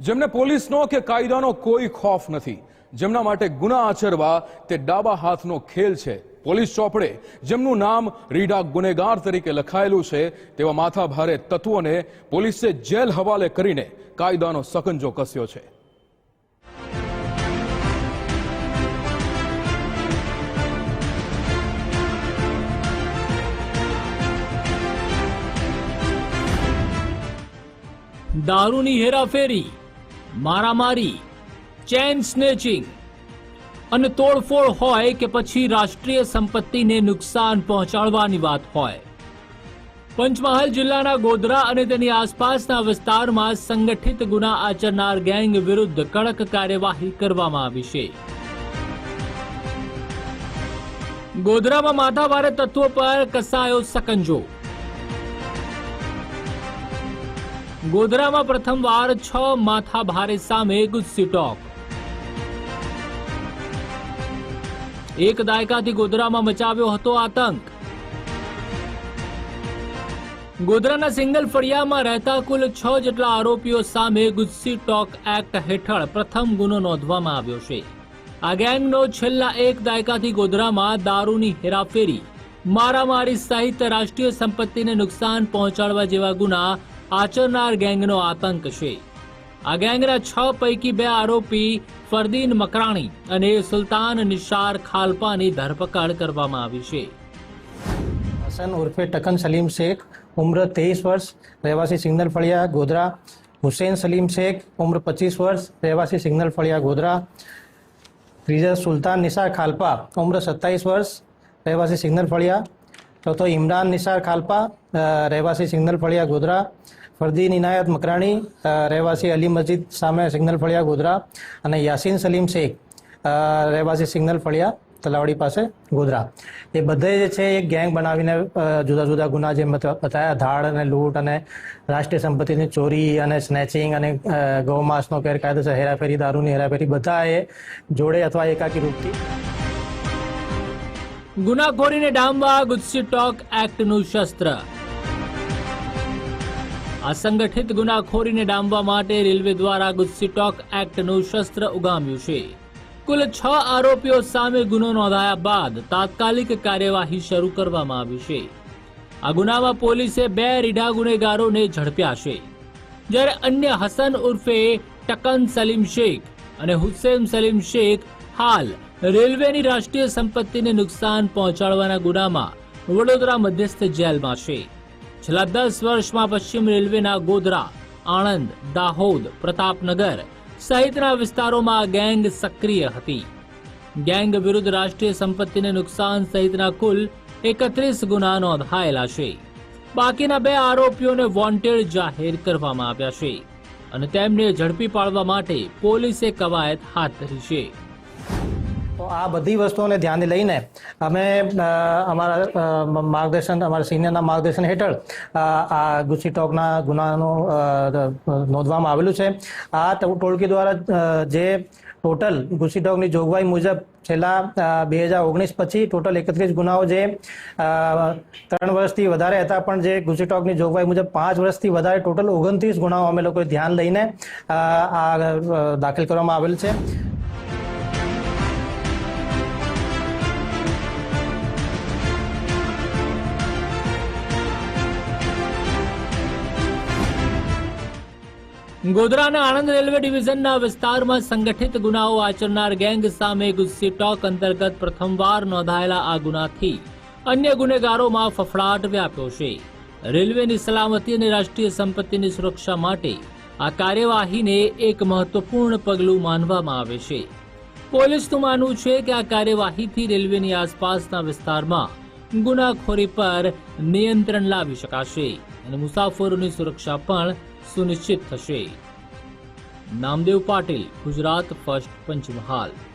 જેમને પોલીસનો કે કાયદાનો કોઈ ખોફ નથી. જેમના માટે ગુના આચરવા તે ડાબા હાથનો ખેલ છે. પોલીસ ચોપડે, જેમનું નામ રીઢા ગુનેગાર તરીકે લખાયેલું છે, તેવા માથાભારે તત્વોને પોલીસે જેલ હવાલે કરીને કાયદાનો સકંજો કસ્યો છે. દારૂની હેરાફેરી. મારામારી ચેન સ્નેચિંગ અને તોડફોડ હોય કે પછી રાષ્ટ્રીય સંપત્તિને નુકસાન પહોંચાડવાની વાત હોય. પંચમહાલ જિલ્લાના ગોધરા અને તેની આસપાસના વિસ્તારમાં સંગઠિત ગુના આચરનાર ગેંગ વિરુદ્ધ કડક કાર્યવાહી કરવામાં આવી છે. ગોધરામાં માથાભારે તત્વો પર કસાયો સકંજો. ગોધરામાં પ્રથમવાર છ માથા ભારે સામે ગુસ્સી ટોક. એક દાયકાથી ગોધરામાં મચાવ્યો હતો આતંક. ગોધરાના સિંગલ ફળિયામાં રહેતા કુલ છ જેટલા આરોપીઓ સામે ગુસ્સી ટોક એક્ટ હેઠળ પ્રથમ ગુનો નોંધવામાં આવ્યો છે. આ ગેંગનો છેલ્લા એક દાયકાથી ગોધરામાં દારૂની હેરાફેરી, મારામારી સહિત રાષ્ટ્રીય સંપત્તિને નુકસાન પહોંચાડવા જેવા ગુના આચરનાર ગેંગનો આતંક છે. આ ગેંગના છ પૈકી બે આરોપી ફરદીન મકરાણી અને સુલતાન નિશાર ખાલપાની ધરપકડ કરવામાં આવી છે. હસન ઉર્ફે ટકન સલીમ શેખ, ઉમ્ર તેઈસ વર્ષ, રહેવાસી સિગ્નલ ફળિયા ગોધરા. હુસેન સલીમ શેખ, ઉમ્ર પચીસ વર્ષ, રહેવાસી સિગ્નલ ફળિયા ગોધરા. ત્રીજા સુલતાન નિશા ખાલપા, ઉમ્ર સત્તાવીસ વર્ષ, રહેવાસી સિગ્નલ ફળિયા ચોથો ઇમરાન નિસાર ખાલપા રહેવાસી સિગ્નલ ફળિયા ગોધરા. ફરદીન ઇનાયત મકરાણી રહેવાસી અલી મસ્જિદ સામે સિગ્નલ ફળિયા ગોધરા અને યાસીન સલીમ શેખ રહેવાસી સિગ્નલ ફળિયા તલાવડી પાસે ગોધરા. એ બધે જે છે એક ગેંગ બનાવીને જુદા જુદા ગુના જે બતાવ્યા ધાડ અને લૂંટ અને રાષ્ટ્રીય સંપત્તિની ચોરી અને સ્નેચિંગ અને ગૌમાંસનો ગેરકાયદેસર હેરાફેરી દારૂની હેરાફેરી બધા એ જોડે અથવા એકાકી રૂપથી ગુનાખોરીને ડામવા ગુસ્સી ટોક એક્ટનું શસ્ત્ર. આ સંગઠિત ગુનાખોરીને ડામવા માટે રેલવે દ્વારા ગુસ્સી ટોક એક્ટનું શસ્ત્ર ઉગામ્યું છે. કુલ છ આરોપીઓ સામે ગુનો નોંધાયા બાદ તાત્કાલિક કાર્યવાહી શરૂ કરવામાં આવી છે. આ ગુનામાં પોલીસે બે રીઢા ગુનેગારોને ઝડપ્યા છે. જ્યારે અન્ય હસન ઉર્ફે ટકન સલીમ શેખ અને હુસેન સલીમ શેખ હાલ રેલવેની રાષ્ટ્રીય સંપત્તિને નુકસાન પહોંચાડવાના ગુનામાં વડોદરા મધ્યસ્થ જેલમાં છે. છેલ્લા દસ વર્ષમાં પશ્ચિમ રેલવેના ગોધરા, આણંદ, દાહોદ, પ્રતાપનગર સહિતના વિસ્તારોમાં ગેંગ સક્રિય હતી. ગેંગ વિરુદ્ધ રાષ્ટ્રીય સંપત્તિને નુકસાન સહિતના કુલ એકત્રીસ ગુના નોંધાયેલા છે. બાકીના બે આરોપીઓને વોન્ટેડ જાહેર કરવામાં આવ્યા છે અને તેમને ઝડપી પાડવા માટે પોલીસે કવાયત હાથ ધરી છે. તો આ બધી વસ્તુઓને ધ્યાને લઈને અમે અમારા માર્ગદર્શન, અમારા સિનિયરના માર્ગદર્શન હેઠળ આ ગુસ્સી ટોકના ગુનાનું નોંધવામાં આવેલું છે. આ ટોળકી દ્વારા જે ટોટલ ગુસ્સી ટોકની જોગવાઈ મુજબ છેલ્લા બે હજાર ઓગણીસ પછી ટોટલ એકત્રીસ ગુનાઓ જે ત્રણ વર્ષથી વધારે હતા, પણ જે ગુસ્સી ટોકની જોગવાઈ મુજબ પાંચ વર્ષથી વધારે ટોટલ ઓગણત્રીસ ગુનાઓ અમે લોકોએ ધ્યાન લઈને આ દાખલ કરવામાં આવેલ છે. ગોધરા અને આણંદ રેલવે ડિવિઝનના વિસ્તારમાં સંગઠિત ગુનાઓ આચરનાર ગેંગ સામે ગુસ્સી ટોક અંતર્ગત પ્રથમવાર નોંધાયેલા આ ગુનાથી અન્ય ગુનેગારોમાં ફફડાટ વ્યાપ્યો છે. રેલવેની સલામતી અને રાષ્ટ્રીય સંપત્તિની સુરક્ષા માટે આ કાર્યવાહીને એક મહત્વપૂર્ણ પગલું માનવામાં આવે છે. પોલીસનું માનવું છે કે આ કાર્યવાહીથી રેલવેની આસપાસના વિસ્તારમાં ગુનાખોરી પર નિયંત્રણ લાવી શકાશે અને મુસાફરોની સુરક્ષા પણ સુનિશ્ચિત થશે. નામદેવ પાટીલ, ગુજરાત, ફર્સ્ટ પંચમહાલ.